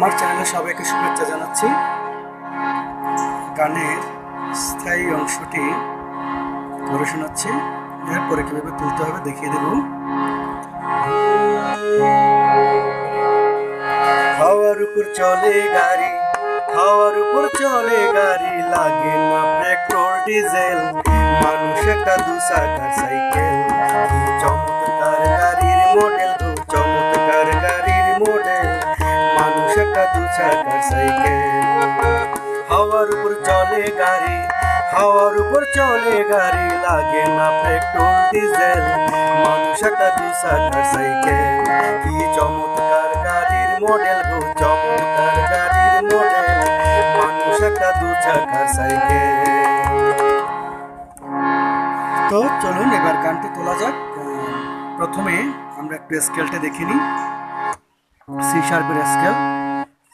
আমার চ্যানেলে সবাইকে শুভেচ্ছা জানাচ্ছি। গানের স্থায়ী অংশটি ধরে শোনাচ্ছি। এরপরে কীভাবে তুলতে হবে দেখিয়ে দেব। হাওয়ার উপর চলে গাড়ি, হাওয়ার উপর চলে গাড়ি, লাগে না পেট্রোল, ডিজেল। মানুষ একটা দু চাকার সাইকেল হাওয়ার উপর চলে গাড়ি, হাওয়ার উপর চলে গাড়ি, লাগে না পেট্রোল, ডিজেল। সাইকেল কি চমৎকার গাড়ির মডেল গো, চমৎকার গাড়ির মডেল। মানুষ একটা দু চাকার সাইকেল তো চলুন, এবার গানটি তোলা যাক। প্রথমে আমরা একটু স্কেলটা দেখে নিই। সি শার্পের স্কেল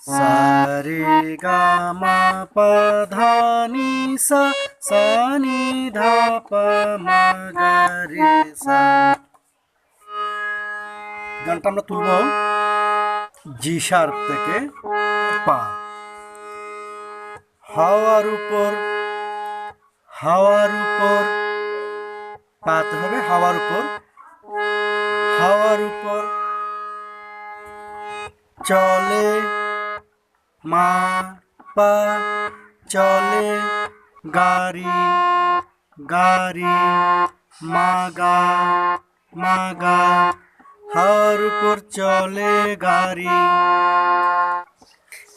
সারে গা মা পা ধা নি সা সা নি ধা মা গা রে সা গানটা আমরা তুলব জি শার্প থেকে পা। হাওয়ার উপর হাওয়ার উপর, পাতে হবে হাওয়ার উপর। হাওয়ার উপর, চলে মা পা চলে গাড়ি গাড়ি, মাগা মাগা হাওয়ার উপর চলে গাড়ি।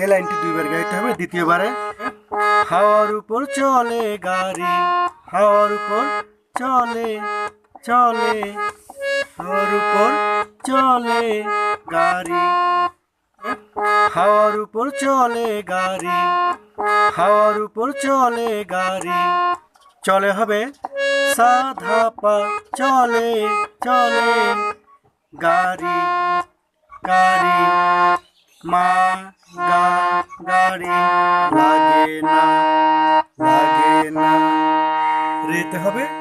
এই লাইনটি দুইবার গাইতে হবে, দ্বিতীয়বারে হাওয়ার উপর চলে গাড়ি হাওয়ার উপর চলে চলে হাওয়ার উপর চলে গাড়ি। হাওয়ার উপর চলে গাড়ি, হাওয়ার উপর চলে গাড়ি। চলে হবে সাধা পা, চলে চলে। গাড়ি গাড়ি, মা, গা, গাড়ি। লাগে না লাগে না। রেতে হবে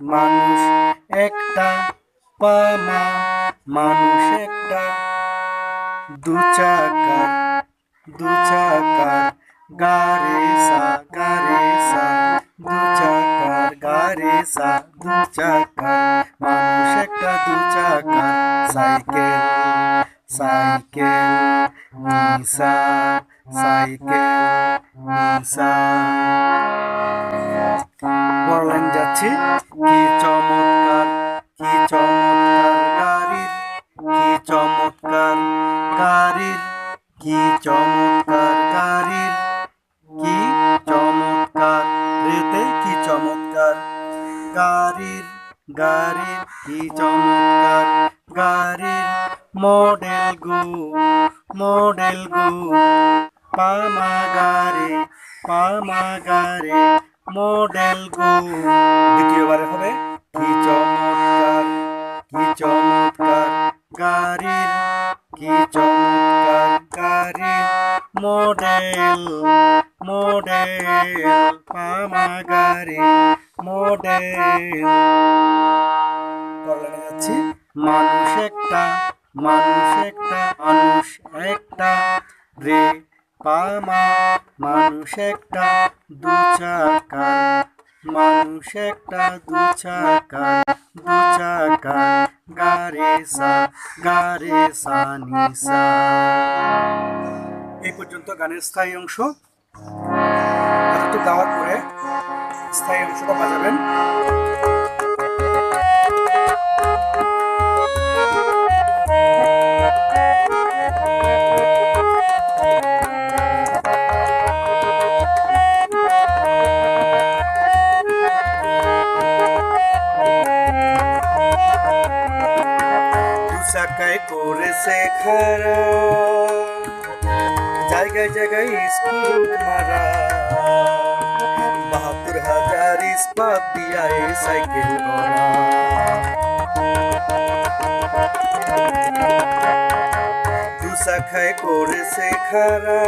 মানুষ একটা পামা মানুষ একটা। দু চাকার দু চাকার, গাড়ি সা গাড়ি সা। দু চাকার, গাড়ি সা, দু চাকার, মানুষ একটা, দু চাকার। সাইকেল সাইকেল, নিসা, সাইকেল। পরলাইন যাচ্ছি, কি চমৎকার কি চমৎকার গাড়ির কি চমৎকার গাড়ির কি চমৎকার গাড়ির কি চমৎকার রেতে কি চমৎকার গাড়ির গাড়ির কি চমৎকার গাড়ির মডেল গো মডেল গো। পামা গাড়ি পামা গাড়ি মডেল গো। দ্বিতীয়বারে হবে কি চমৎকার কি চমৎকার গাড়ির কি চমৎকার গাড়ির মডেল মডেল পামা গাড়ি মডেল। পরলাইনে যাচ্ছি। মানুষ একটা মানুষ একটা মানুষ একটা রে পামা, মানুষ একটা দু চাকার মানুষ একটা দু চাকার দু চাকার গাড়ি সা গাড়ি সা নিসা এই পর্যন্ত গানের স্থায়ী অংশ। এতটুকু গাওয়ার পরে স্থায়ী অংশটা বাজাবেন। চাকায় করেছে খারা জায়গায় জায়গায় স্কুল মারা বাহাত্তর হাজার ইস্পাত দিয়া এই সাইকেল করা দুসা খায় করেছে খারা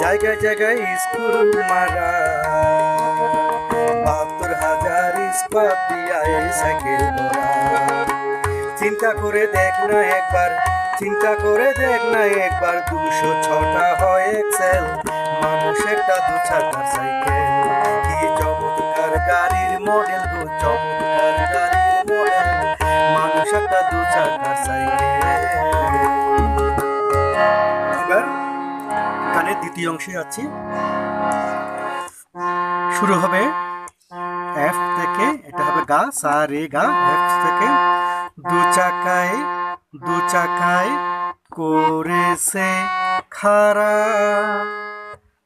জায়গায় জায়গায় স্কুল মারা বাহাত্তর হাজার ইস্পাত দিয়া এই সাইকেল করা চিন্তা করে দেখ না একবার, চিন্তা করে দেখ না একবার, দুশো ছটা হয় এক্সেল মানুষ একটা দু চাকার সাইকেল চমৎকার গাড়ির মডেল গো, চমৎকার গাড়ির মডেল মানুষ একটা দু চাকার সাইকেল। এবার দ্বিতীয় অংশে আছি। শুরু হবে এফ থেকে, এটা হবে গা, সা, রে, গা এফ থেকে। দু চাকায় দু চাকায় করেছে খারা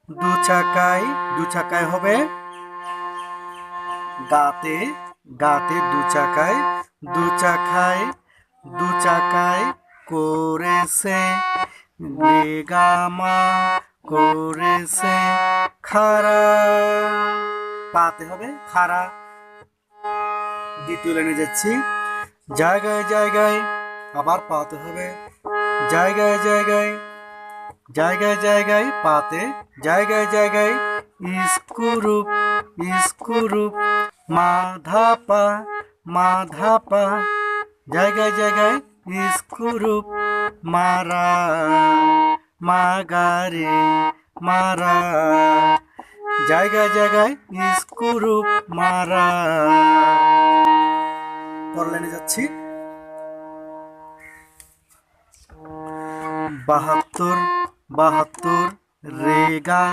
দু চাকায় দু চাকায় হবে গাতে গাতে দু চাকায় দু চাকায় দু চাকায় করেছে বেগামা, করেছে খারা পাতে হবে খারা দ্বিতীয় লাইনে যাচ্ছি। জায়গায় জায়গায় আবার পাতে হবে জায়গায় জায়গায় জায়গায় জায়গায় পাতে জায়গায় জায়গায় ইস্কুরুপ ইস্কুরুপ মাধাপা মাধাপা জায়গায় জায়গায় ইস্কুরুপ মারা মাগারে মারা জায়গায় জায়গায় ইস্কুরুপ মারা পরলাইনে যাচ্ছি। বাহাত্তর বাহাত্তর, রেগা,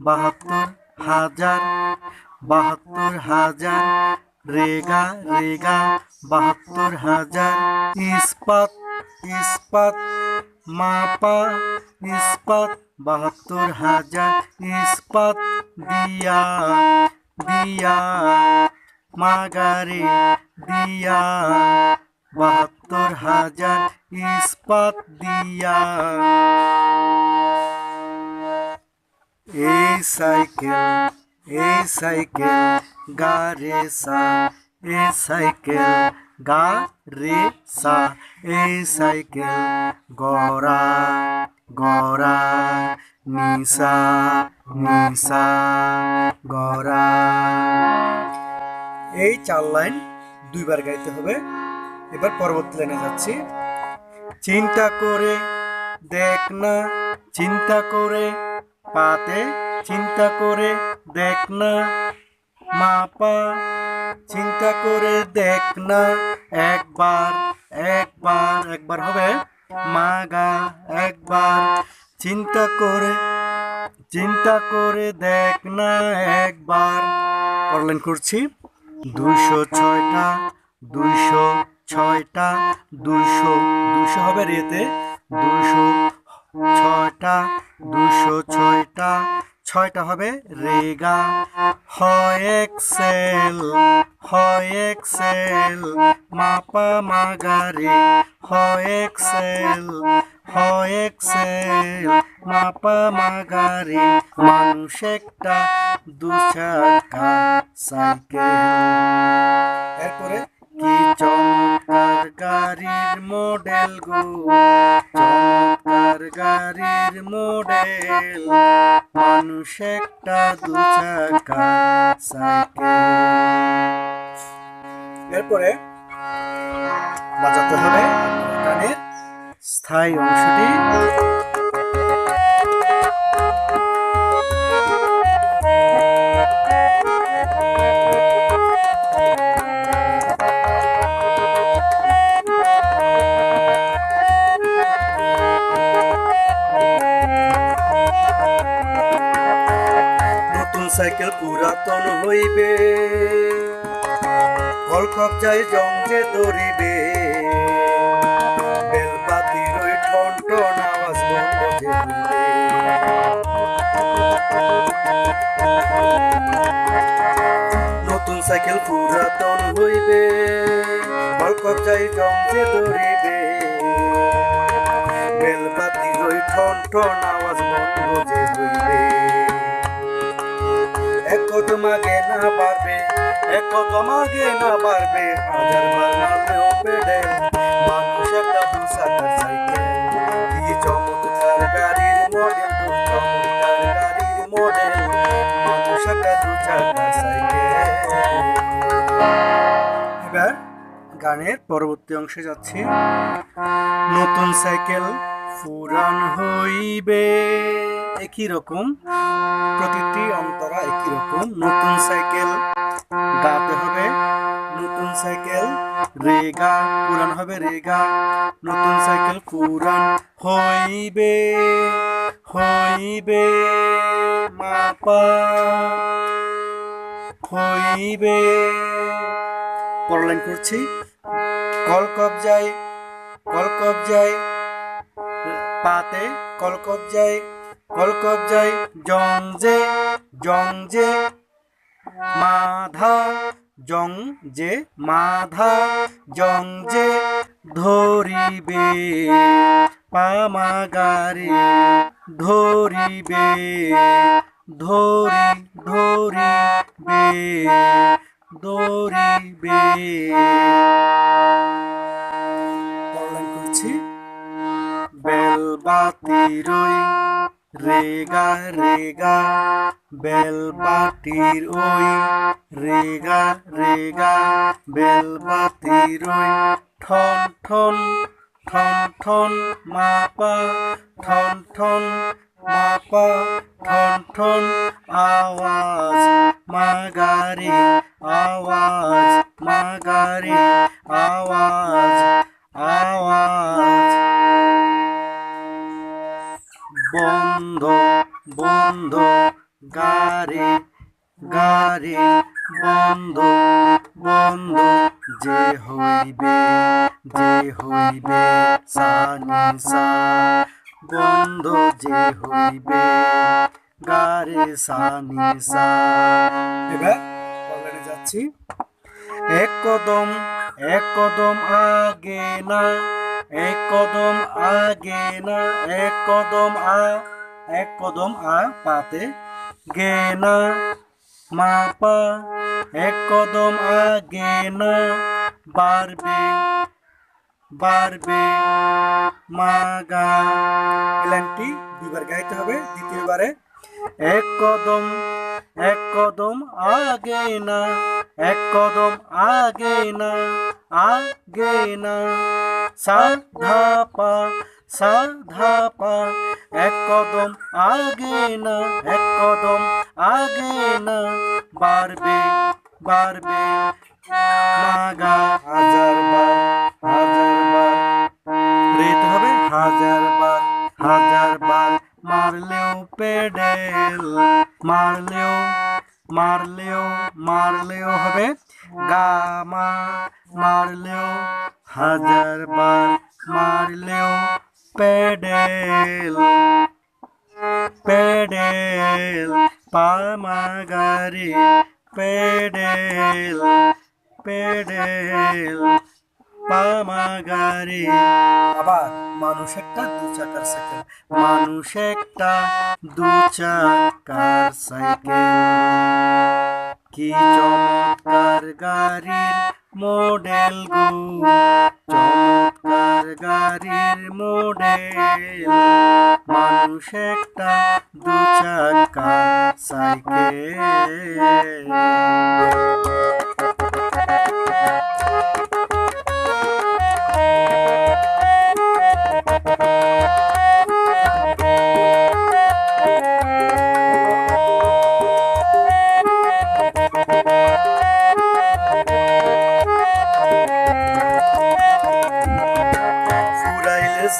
বাহাত্তর, হাজার বাহাত্তর, হাজার, রেগা রেগা, বাহাত্তর, হাজার, ইস্পাত ইস্পাত, মাপা, ইস্পাত, বাহাত্তর, হাজার, ইস্পাত, দিয়া দিয়া, মাগারে দিয়া, বাহাত্তর হাজার ইস্পাত দিয়া। এই সাইকেল এই সাইকেল, গা রে সা, এই সাইকেল, গা রে সা, এই সাইকেল, গড়া গড়া, নিসা নিসা, গড়া। এই চার লাইন দুইবার গাইতে হবে। এবার পরবর্তী লাইনে যাচ্ছি। চিন্তা করে দেখ না, চিন্তা করে পাতে, চিন্তা করে দেখ না, মাপা, চিন্তা করে দেখ না, একবার একবার একবার হবে। মাগা, একবার, চিন্তা করে চিন্তা করে দেখ না, একবার। পড়লেন করছি। দুইশো ছয়টা দুইশো ছয়টা, দুইশো দুইশো হবে রেতে দুইশো ছয়টা দুইশো ছয়টা ছয়টা হবে রেগা হয় এক্সেল হয় এক্সেল, মাপা মাগারে। হয় হয় এক্সেল মাপা মাগারে, মানুষ একটা দু চাকা সাইকেল। এরপরে, কি চমৎকার গাড়ির মডেল গো, চমৎকার গাড়ির মডেল, মানুষ একটা দু চাকা এরপরে, বাজাতে হবে। স্থায়ী অংশটি সাইকেল পুরাতন হইবে। কল কবজায় জঙ্গে দরিবে সাইকেল পুরাতন হইবে মালকপ যাই ডঙ্গে ধরিবে। বেলপাতি রই ঠন ঠন আওয়াজ বন্ধ যে হইবে। একত মাগে না পারবে একত মাগে না পারবে হাজার বার মারলেও পেডে মানুষ একটা বুসাকার সাইকেল গানের পরবর্তী অংশে যাচ্ছি। নতুন সাইকেল পুরান হইবে। একই রকম, প্রতিটি অন্তরা একই রকম। নতুন সাইকেল গাতে হবে, নতুন সাইকেল রেগা পুরান হবে, রেগা। নতুন সাইকেল পুরান হইবে হইবে, মাপা হইবে। পরলাইন করছি। কল কবজায় কল কবজায় পাতে? কল কবজায় কল কবজায় জং যে জং যে। মাধা জং যে মাধা জং যে ধরিবে। পামাগারে ধরিবে ধরি ধরিবে। ধরিবে। পড়লাম করছি। বেলবাতির ওই রেগা রেগা। বেলবাতির ওই রেগা রেগা। বেলবাতির ওই ঠন ঠন ঠন ঠন মাপা, ঠন ঠন মাপা, ঠন ঠন আওয়াজ মাগারি। আওয়াজ, মাগারি, আওয়াজ আওয়াজ। বন্ধ বন্ধ গারে গারে বন্ধ বন্ধ। যে হইবে যে হইবে, সানি সা। বন্ধ, যে হইবে গারে সানি সা। এবার যাচ্ছি এক কদম এক কদম আগে না, এক কদম আগে না, এক কদম আ, এক কদম আ পাতে গে না মা পা, এক কদম আগে না, বাড়বে বাড়বে মাগা লাইনটি দুইবার গাইতে হবে, দ্বিতীয়বারে এক কদম এক কদম আগে না, এক কদম আগে না আগে না। সা ধা পা সা ধা পা এক কদম আগে না, এক কদম আগে না। বাড়বে বাড়বে, মাগা, হাজার বার হাজার বার। রেতে হবে পেডেল। মারলেও মারলেও মারলেও হবে। গামা মারলেও, হাজার বার মারলেও পেডেল। পেডেল, পামাগারি, পেডেল পেডেল। পামাগারি। আবার মানুষ একটা, দু চাকার সাইকেল। মানুষ একটা, দু চাকার সাইকেল। কি চমৎকার গাড়ির মডেল গো। চমৎকার গাড়ির মডেল। মানুষ একটা, দু চাকা সাইকেল।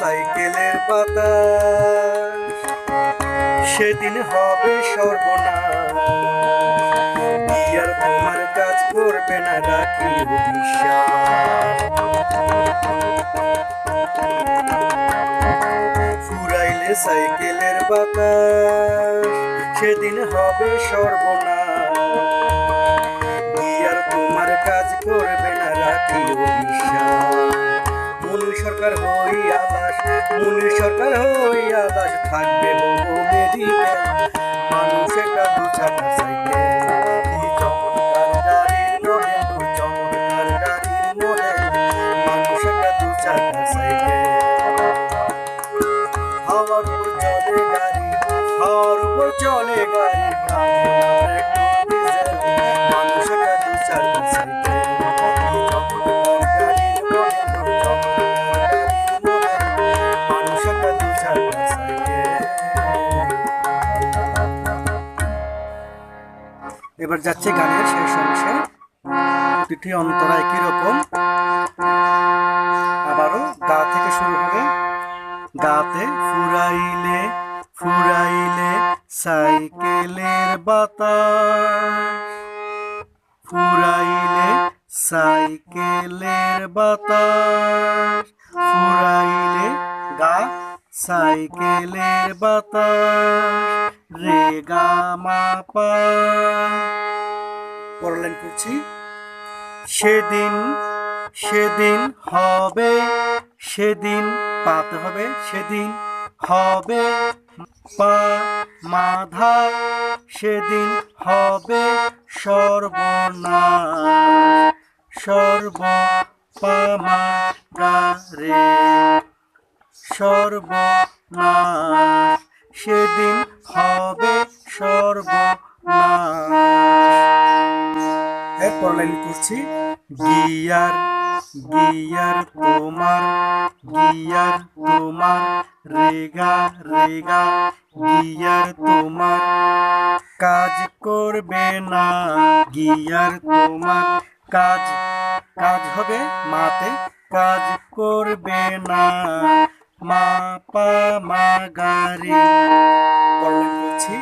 সাইকেলের পাতা সেদিন হবে সর্বনাশ। বিয়ার তোমার কাজ করবে না রাখি ফুরাইলে সাইকেলের বাতাস, সেদিন হবে সর্বনাশ। কাজ করবে না রাখি বিশ্বাস সরকার হই মুনির সরকার হইয়া দাস থাকবে মানুষ একটা দু চাকা এবার যাচ্ছে গানের শেষ অংশে। তিথি অন্তরা একই রকম। আবারও গা থেকে শুরু হবে গাতে ফুরাইলে ফুরাইলে সাইকেলের বাতাস। সেদিন সেদিন হবে, সেদিন পাতে হবে, সেদিন হবে পা মাধা, সেদিন হবে সর্বনাশ সর্ব পামা রে সর্বনাশ, সেদিন হবে সর্বনাশ। এরপর লাইন করছি। গিয়ার গিয়ার তোমার গিয়ার তোমার, রেগা রেগা, গিয়ার তোমার। কাজ করবে না, গিয়ার তোমার। কাজ কাজ হবে মাতে, কাজ করবে না। মা পা, মা গারি করছি।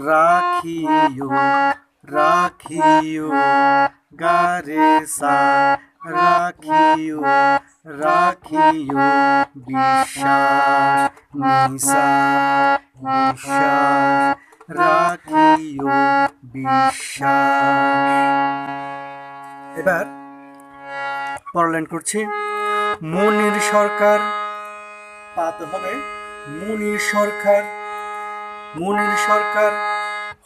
রাখিও। রাখিও, গারে সা, রাখিও রাখিও, বিশ্বাস নিশা বিশ্বাস রাখিও, বিশ্বাস। এবার পড়লেন করছি, মনির সরকার, পাতে হবে মনির সরকার, মুনির সরকার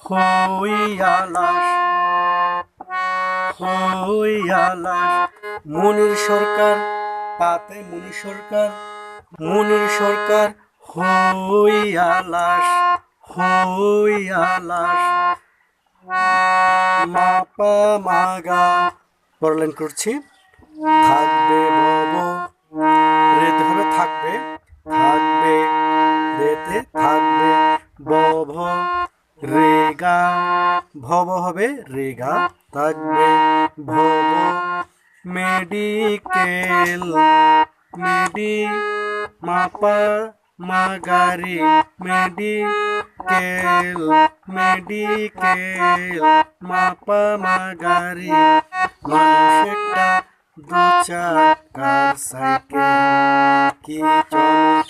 হইয়ালাস হইয়ালাস মুনির সরকার পাতে মুনির সরকার মুনির সরকার হইয়ালাস হইয়ালাস। মাপা মাগা পড়লেন করছি, থাকবে ভব রেতে হবে থাকবে থাকবে, রেতে থাকবে বভ রেগা, ভব হবে রেগা, থাকবে ভব। মেডিকেল মেডি মাপা মাগারি, মেডিকেল মেডিকেল, মাপা, মাগারি। মানুষ একটা দু চাকার সাইকেল, কি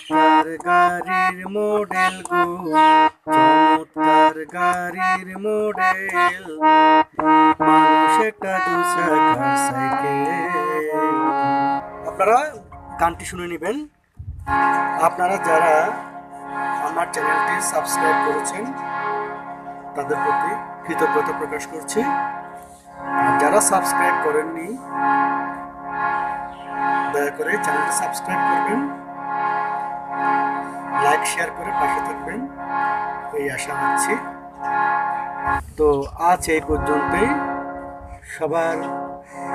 চমৎকার গাড়ির মডেল গো, চমৎকার গাড়ির মডেল। মানুষ আপনারা গানটি শুনে নেবেন। আপনারা যারা আমার চ্যানেলটি সাবস্ক্রাইব করেছেন, তাদের প্রতি কৃতজ্ঞতা প্রকাশ করছি। যারা সাবস্ক্রাইব করেননি, দয়া করে চ্যানেলটি সাবস্ক্রাইব করবেন। লাইক শেয়ার করে পাশে থাকবেন। এই আশা রাখছি। তো আজ এই পর্যন্তই। সবার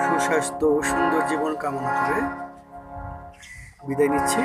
সুস্বাস্থ্য ও সুন্দর জীবন কামনা করে বিদায় নিচ্ছি।